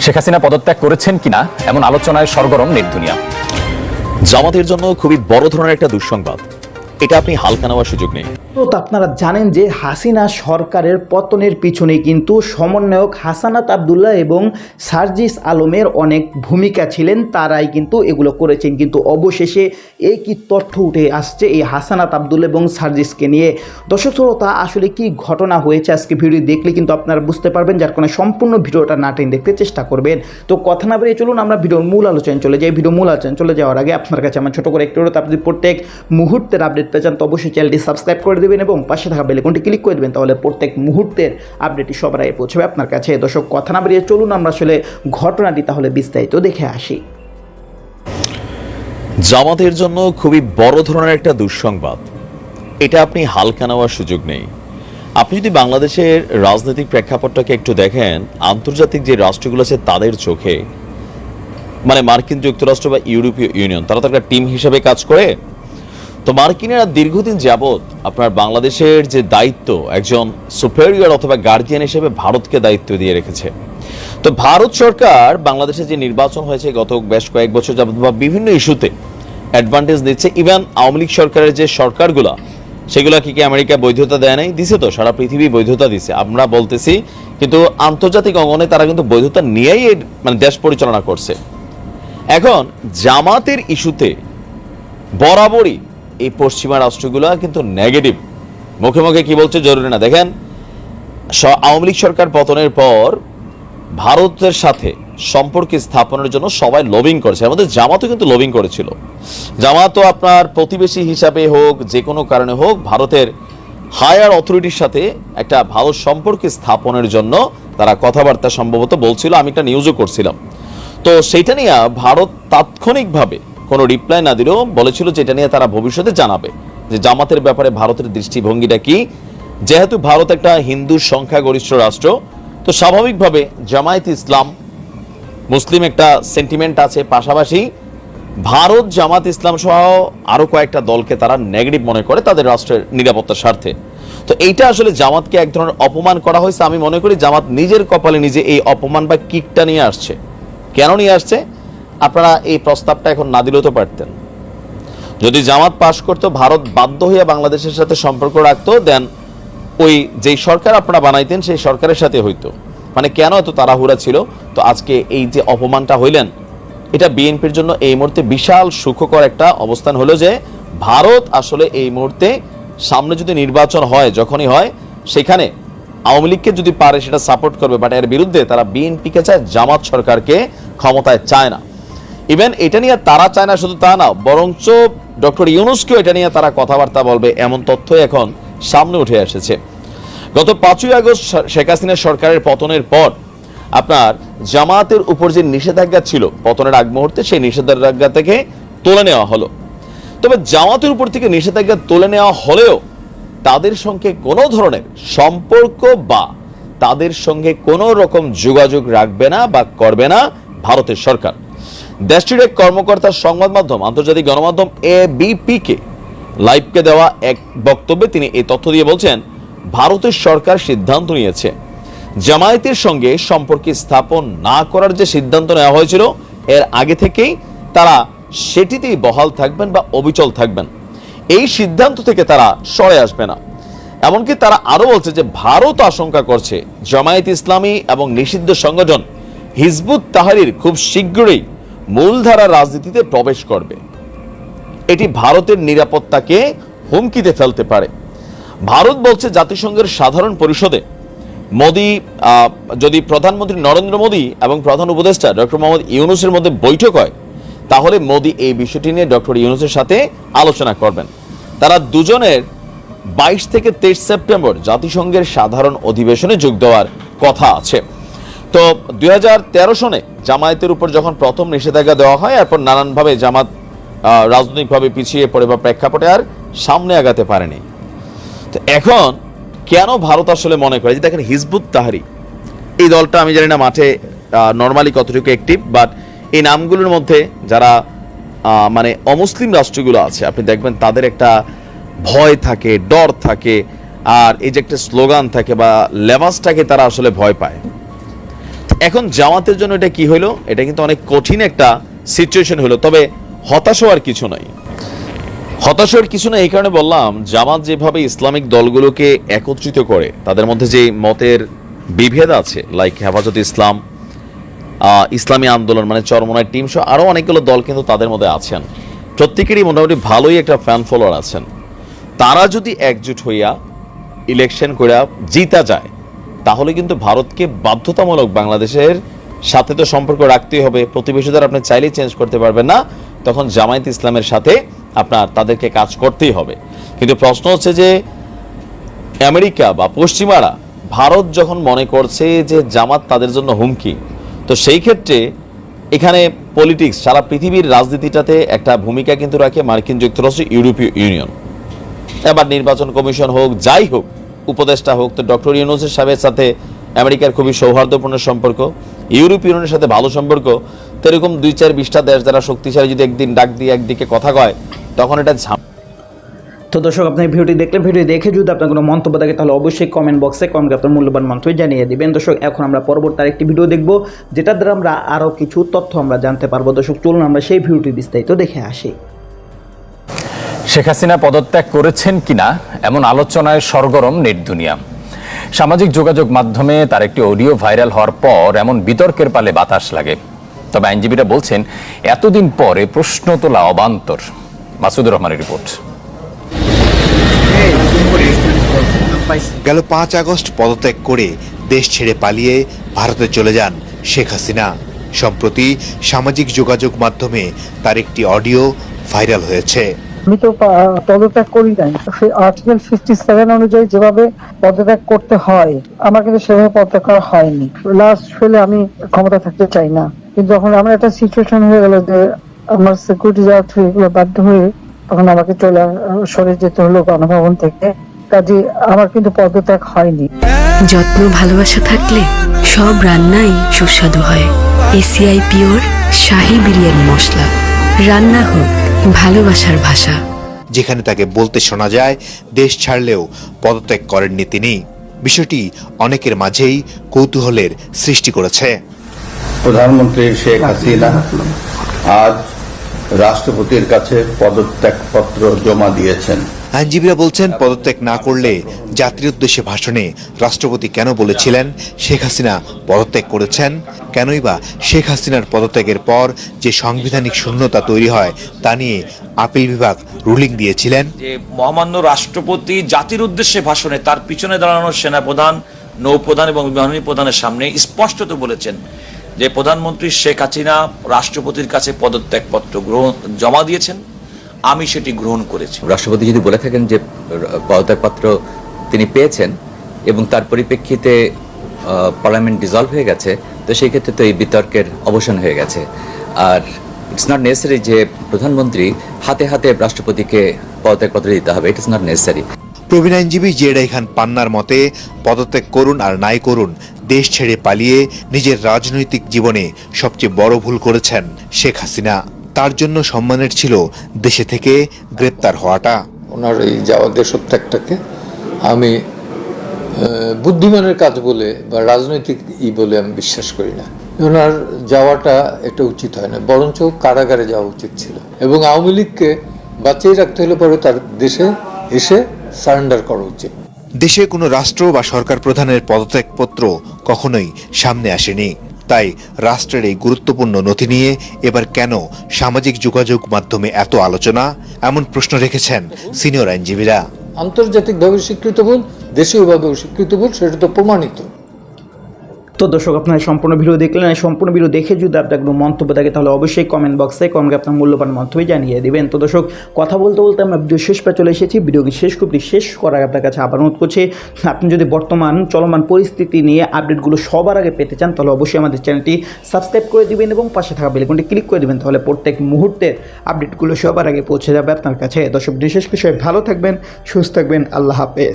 শেখ হাসিনা পদত্যাগ করেছেন কিনা এমন আলোচনায় সরগরম নির্দুনিয়া দুনিয়া। জামাতের জন্য খুবই বড় ধরনের একটা দুঃসংবাদ। এটা আপনি হালকা নেওয়ার সুযোগ নেই। তো আপনারা জানেন যে হাসিনা সরকারের পতনের পিছনে কিন্তু সমন্বয়ক হাসানাত আবদুল্লাহ এবং সার্জিস আলমের অনেক ভূমিকা ছিলেন। তারাই কিন্তু এগুলো করেছেন। কিন্তু অবশেষে এই কি তথ্য উঠে আসছে এই হাসানাত আবদুল্লাহ এবং সার্জিসকে নিয়ে। দর্শক শ্রোতা, আসলে কি ঘটনা হয়েছে আজকে ভিডিও দেখলে কিন্তু আপনারা বুঝতে পারবেন যার কারণে সম্পূর্ণ ভিডিওটা না টেনে দেখতে চেষ্টা করবেন। তো কথা না বেরিয়ে চলুন, আমরা ভিডিওর মূল আলোচনায় চলে যাই। ভিডিও মূল আলোচনা চলে যাওয়ার আগে আপনার কাছে আমার ছোটো করে একটু আপনি প্রত্যেক মুহূর্তের আপডেট পেয়ে যান, তো অবশ্যই চ্যানেলটি সাবস্ক্রাইব করে দেবেন এবং পাশে থাকা বেলেকনটি ক্লিক করে দেবেন, তাহলে প্রত্যেক মুহূর্তের আপডেটটি সবার আগে পৌঁছবে আপনার কাছে। দর্শক, কথা না বেরিয়ে চলুন আমরা আসলে ঘটনাটি তাহলে বিস্তারিত দেখে আসি। জামাতের জন্য খুবই বড় ধরনের একটা দুঃসংবাদ। এটা আপনি হালকা নেওয়ার সুযোগ নেই। আপনি যদি বাংলাদেশের রাজনৈতিক প্রেক্ষাপটটাকে একটু দেখেন, আন্তর্জাতিক যে রাষ্ট্রগুলো আছে তাদের চোখে মানে মার্কিন যুক্তরাষ্ট্র বা ইউরোপীয় ইউনিয়ন, তারা তো একটা টিম হিসেবে কাজ করে তো মার্কিনেরা দীর্ঘদিন যাবৎ আপনার বাংলাদেশের যে দায়িত্ব, একজন সুপেরিয়র অথবা গার্জিয়ান হিসেবে ভারতকে দায়িত্ব দিয়ে রেখেছে। তো ভারত সরকার বাংলাদেশে যে নির্বাচন হয়েছে গত বেশ কয়েক বছর যাবত বা বিভিন্ন ইস্যুতে অ্যাডভান্টেজ দিচ্ছে। ইভেন আওয়ামী লীগ সরকারের যে সরকারগুলা, সেগুলো কি কি আমেরিকা বৈধতা দেয় নাই? দিছে তো, সারা পৃথিবী বৈধতা দিছে। আমরা বলতেছি, কিন্তু আন্তর্জাতিক অঙ্গনে তারা কিন্তু বৈধতা নিয়েই মানে দেশ পরিচালনা করছে। এখন জামাতের ইস্যুতে বরাবরই এই পশ্চিমা রাষ্ট্রগুলো কিন্তু নেগেটিভ মুখে মুখে কি বলছে জরুরি না। দেখেন আওয়ামী লীগ সরকার পতনের পর ভারতের সাথে সম্পর্ক স্থাপনের জন্য সবাই লবিং করেছে। আমাদের জামাতও কিন্তু লবিং করেছিল। জামাতও আপনার প্রতিবেশী হিসাবে হোক, যে কোনো কারণে হোক, ভারতের হায়ার অথরিটির সাথে একটা ভালো সম্পর্ক স্থাপনের জন্য তারা কথাবার্তা সম্ভবত বলছিল। আমি একটা নিউজও করছিলাম। তো সেইটা নিয়ে ভারত তাৎক্ষণিকভাবে কোনো রিপ্লাই না দিলেও বলেছিল যে এটা নিয়ে তারা ভবিষ্যতে জানাবে। যে জামাতের ব্যাপারে ভারতের দৃষ্টিভঙ্গিটা কি? যেহেতু ভারত একটা হিন্দু সংখ্যাগরিষ্ঠ রাষ্ট্র, তো স্বাভাবিকভাবে জামায়াত ইসলাম মুসলিম একটা সেন্টিমেন্ট আছে। পাশাপাশি ভারত জামাত ইসলাম সহ আরও কয়েকটা দলকে তারা নেগেটিভ মনে করে তাদের রাষ্ট্রের নিরাপত্তার স্বার্থে। তো এইটা আসলে জামাতকে এক ধরনের অপমান করা হয়েছে। আমি মনে করি জামাত নিজের কপালে নিজে এই অপমান বা কিকটা নিয়ে আসছে। কেন নিয়ে আসছে? আপনারা এই প্রস্তাবটা এখন না দিলেও তো পারতেন। যদি জামাত পাশ করতো, ভারত বাধ্য হয়ে বাংলাদেশের সাথে সম্পর্ক রাখতো, দেন ওই যেই সরকার আপনারা বানাইতেন, সেই সরকারের সাথে হইতো। মানে কেন এত তাড়াহুড়া ছিল? তো আজকে এই যে অপমানটা হইলেন, এটা বিএনপির জন্য এই মুহূর্তে বিশাল সুখকর একটা অবস্থান হলো যে, ভারত আসলে এই মুহূর্তে সামনে যদি নির্বাচন হয়, যখনই হয়, সেখানে আওয়ামী লীগকে যদি পারে সেটা সাপোর্ট করবে বাট এর বিরুদ্ধে তারা বিএনপিকে চায়, জামাত সরকারকে ক্ষমতায় চায় না। ইভেন এটা নিয়ে তারা চায় না শুধু তা না, বরঞ্চ ডক্টর ইউনুসকেও এটা নিয়ে তারা কথাবার্তা বলবে, এমন তথ্য এখন সামনে উঠে এসেছে। গত পাঁচই আগস্ট শেখ হাসিনা সরকারের পতনের পর আপনার জামাতের উপর যে নিষেধাজ্ঞা ছিল, পতনের আগ মুহূর্তে সেই নিষেধাজ্ঞা থেকে তুলে নেওয়া হলো। তবে জামাতের উপর থেকে নিষেধাজ্ঞা তুলে নেওয়া হলেও তাদের সঙ্গে কোনো ধরনের সম্পর্ক বা তাদের সঙ্গে কোনো রকম যোগাযোগ রাখবে না বা করবে না ভারতের সরকার। দেশটির এক কর্মকর্তার সংবাদ মাধ্যম, আন্তর্জাতিক গণমাধ্যম এ কে লাইভকে দেওয়া এক বক্তব্যে তিনি এই তথ্য দিয়ে বলছেন, ভারতের সরকার সিদ্ধান্ত নিয়েছে। জামায়াতের সঙ্গে সম্পর্ক স্থাপন না করার যে সিদ্ধান্ত নেওয়া হয়েছিল, এর আগে থেকেই তারা সেটিতেই বহাল থাকবেন বা অবিচল থাকবেন। এই সিদ্ধান্ত থেকে তারা সরে আসবে না। এমনকি তারা আরও বলছে যে, ভারত আশঙ্কা করছে, জামায়াত ইসলামী এবং নিষিদ্ধ সংগঠন হিজবুত তাহারির খুব শীঘ্রই মূলধারা রাজনীতিতে প্রবেশ করবে। এটি ভারতের নিরাপত্তাকে হুমকিতে ফেলতে পারে। ভারত বলছে জাতিসংঘের সাধারণ পরিষদে মোদি যদি প্রধানমন্ত্রী নরেন্দ্র মোদী এবং প্রধান উপদেষ্টা ডক্টর মোহাম্মদ ইউনুসের মধ্যে বৈঠক হয়, তাহলে মোদি এই বিষয়টি নিয়ে ডক্টর ইউনুসের সাথে আলোচনা করবেন। তারা দুজনের বাইশ থেকে তেইশ সেপ্টেম্বর জাতিসংঘের সাধারণ অধিবেশনে যোগ দেওয়ার কথা আছে। তো দুই হাজার তেরো সনে জামায়াতের উপর যখন প্রথম নিষেধাজ্ঞা দেওয়া হয়, এরপর নানানভাবে জামাত রাজনৈতিকভাবে পিছিয়ে পড়ে বা প্রেক্ষাপটে আর সামনে আগাতে পারেনি। তো এখন কেন ভারত আসলে মনে করে? যে দেখেন হিজবুত তাহারি, এই দলটা আমি জানি না মাঠে নর্মালি কতটুকু অ্যাক্টিভ বাট এই নামগুলোর মধ্যে যারা মানে অমুসলিম রাষ্ট্রগুলো আছে, আপনি দেখবেন তাদের একটা ভয় থাকে, ডর থাকে, আর এই যে একটা স্লোগান থাকে বা লেবাসটাকে তারা আসলে ভয় পায়। এখন জামাতের জন্য এটা কি হলো এটা কিন্তু অনেক কঠিন একটা সিচুয়েশন হলো তবে হতাশ হওয়ার কিছু নাই। হতাশ হওয়ার কিছু না এই কারণে বললাম, জামাত যেভাবে ইসলামিক দলগুলোকে একত্রিত করে, তাদের মধ্যে যে মতের বিভেদ আছে লাইক হেফাজত ইসলাম ইসলামী আন্দোলন মানে চরমনায় টিম সহ আরও অনেকগুলো দল কিন্তু তাদের মধ্যে আছেন। প্রত্যেকেরই মোটামুটি ভালোই একটা ফ্যান ফলোয়ার আছেন। তারা যদি একজোট হইয়া ইলেকশন করে জিতা যায় তাহলে কিন্তু ভারতকে বাধ্যতামূলক বাংলাদেশের সাথে তো সম্পর্ক রাখতেই হবে। প্রতিবেশীদের আপনি চাইলেই চেঞ্জ করতে পারবেন না। তখন জামায়াত ইসলামের সাথে আপনার তাদেরকে কাজ করতেই হবে। কিন্তু প্রশ্ন হচ্ছে যে, আমেরিকা বা পশ্চিমারা ভারত যখন মনে করছে যে জামাত তাদের জন্য হুমকি, তো সেই ক্ষেত্রে এখানে পলিটিক্স সারা পৃথিবীর রাজনীতিটাতে একটা ভূমিকা কিন্তু রাখে মার্কিন যুক্তরাষ্ট্র, ইউরোপীয় ইউনিয়ন। এবার নির্বাচন কমিশন হোক, যাই হোক উপদেষ্টা হোক, তো ডক্টর ইউনুসের সাহেবের সাথে আমেরিকার খুবই সৌহার্দ্যপূর্ণ সম্পর্ক, ইউরোপ ইউনিয়নের সাথে ভালো সম্পর্ক, তো এরকম দুই চার বিশটা দেশ যারা শক্তিশালী যদি একদিন ডাক দিয়ে একদিকে কথা কয়, তখন এটা ঝাম তো দর্শক, আপনি ভিডিওটি দেখলে ভিডিও দেখে যদি আপনার কোনো মন্তব্য থাকে, তাহলে অবশ্যই কমেন্ট বক্সে কমেন্ট আপনার মূল্যবান মন্তব্য জানিয়ে দিবেন। দর্শক, এখন আমরা পরবর্তী আরেকটি ভিডিও দেখব, যেটার দ্বারা আমরা আরও কিছু তথ্য আমরা জানতে পারব। দর্শক, চলুন আমরা সেই ভিডিওটি বিস্তারিত দেখে আসি। শেখ হাসিনা পদত্যাগ করেছেন কিনা এমন আলোচনায় সরগরম নেট দুনিয়া। সামাজিক যোগাযোগ মাধ্যমে তার একটি অডিও ভাইরাল হওয়ার পর এমন বিতর্কের পালে বাতাস লাগে। তবে আইনজীবীরা বলছেন, এতদিন পরে প্রশ্ন তোলা অবান্তর। মাসুদুর রহমানের রিপোর্ট। গেল পাঁচ আগস্ট পদত্যাগ করে দেশ ছেড়ে পালিয়ে ভারতে চলে যান শেখ হাসিনা। সম্প্রতি সামাজিক যোগাযোগ মাধ্যমে তার একটি অডিও ভাইরাল হয়েছে। আমি তো পদত্যাগ করি নাই। আর্টিকেল ফিফটি সেভেন অনুযায়ী যেভাবে পদত্যাগ করতে হয়, আমার কিন্তু সেভাবে পদত্যাগ করা হয়নি। লাস্ট ফেলে আমি ক্ষমতা থাকতে চাই না। কিন্তু যখন আমার একটা সিচুয়েশন হয়ে গেল যে আমার সিকিউরিটি এগুলো বাধ্য হয়ে তখন আমাকে চলে, সরে যেতে হলো গণভবন থেকে। কাজে আমার কিন্তু পদত্যাগ হয়নি। যত্ন, ভালোবাসা থাকলে সব রান্নাই সুস্বাদু হয়। ACI pure Shahi biryani masala. রান্না হোক। ভালোবাসার ভাষা। যেখানে তাকে বলতে শোনা যায় দেশ ছাড়লেও পদত্যাগ করেননি তিনি। বিষয়টি অনেকের মাঝেই কৌতূহলের সৃষ্টি করেছে। প্রধানমন্ত্রী শেখ হাসিনা আজ রাষ্ট্রপতির কাছে পদত্যাগপত্র জমা দিয়েছেন। আইনজীবীরা বলছেন পদত্যাগ না করলে জাতির উদ্দেশ্যে ভাষণে রাষ্ট্রপতি কেন বলেছিলেন? শেখ হাসিনা পদত্যাগ করেছেন। কেনই বা শেখ হাসিনার পদত্যাগের পর যে সাংবিধানিক শূন্যতা তৈরি হয়, তা নিয়ে আপিল বিভাগ রুলিং দিয়েছিলেন। যে মহামান্য রাষ্ট্রপতি জাতির উদ্দেশ্যে ভাষণে তার পিছনে দাঁড়ানো সেনাপ্রধান, নৌপ্রধান এবং বিমানবাহিনী প্রধানের সামনে স্পষ্টত বলেছেন যে প্রধানমন্ত্রী শেখ হাসিনা রাষ্ট্রপতির কাছে পদত্যাগপত্র গ্রহণ, জমা দিয়েছেন। আমি সেটি গ্রহণ করেছি। রাষ্ট্রপতি যদি বলে থাকেন যে পদত্যাগপত্র তিনি পেয়েছেন এবং তার পরিপ্রেক্ষিতে পার্লামেন্ট ডিজলভ হয়ে গেছে তো সেই ক্ষেত্রে তো এই বিতর্কের অবসান হয়ে গেছে। আর ইটস নট নেসেসারি যে প্রধানমন্ত্রী হাতে হাতে রাষ্ট্রপতিকে পদত্যাগপত্র দিতে হবে ইট ইস নট নেসেসারি প্রবীণ আইনজীবী জেডাই খান পান্নার মতে পদত্যাগ করুন আর নাই করুন দেশ ছেড়ে পালিয়ে নিজের রাজনৈতিক জীবনে সবচেয়ে বড় ভুল করেছেন শেখ হাসিনা। তার জন্য সম্মানের ছিল দেশে থেকে গ্রেপ্তার হওয়াটা। ওনার এই যাওয়া দেশত্যাগটাকে আমি বুদ্ধিমানের কাজ বলে বা রাজনৈতিক ই বলে আমি বিশ্বাস করি না। ওনার যাওয়াটা এটা উচিত হয় না বরঞ্চ কারাগারে যাওয়া উচিত ছিল এবং আওয়ামী লীগকে বাঁচিয়ে রাখতে হলে পরে তার দেশে এসে সারেন্ডার করা উচিত। দেশে কোনো রাষ্ট্র বা সরকার প্রধানের পদত্যাগপত্র কখনোই সামনে আসেনি। তাই রাষ্ট্রের এই গুরুত্বপূর্ণ নথি নিয়ে এবার কেন সামাজিক যোগাযোগ মাধ্যমে এত আলোচনা? এমন প্রশ্ন রেখেছেন সিনিয়র আইনজীবীরা। আন্তর্জাতিকভাবে স্বীকৃত ভুল, দেশীয়ভাবেও স্বীকৃত ভুল, সেটা তো প্রমাণিত। তো দর্শক, আপনারা সম্পূর্ণ ভিডিও দেখলেন সম্পূর্ণ ভিডিও দেখে যদি আপনার কোনো মন্তব্য থাকে, তাহলে অবশ্যই কমেন্ট বক্সে কমেন্ট আপনার মূল্যবান মন্তব্য জানিয়ে দেবেন। তো দর্শক, কথা বলতে বলতে আমরা ভিডিও শেষ পে চলে এসেছি। ভিডিওকে শেষ করতে শেষ করার আপনার কাছে আবার অনুরোধ করছি, আপনি যদি বর্তমান চলমান পরিস্থিতি নিয়ে আপডেটগুলো সবার আগে পেতে চান, তাহলে অবশ্যই আমাদের চ্যানেলটি সাবস্ক্রাইব করে দিবেন এবং পাশে থাকা বেলকনটি ক্লিক করে দেবেন, তাহলে প্রত্যেক মুহূর্তের আপডেটগুলো সবার আগে পৌঁছে যাবে আপনার কাছে। দর্শক, বিশেষ বিষয়ে ভালো থাকবেন, সুস্থ থাকবেন, আল্লাহ হাফেজ।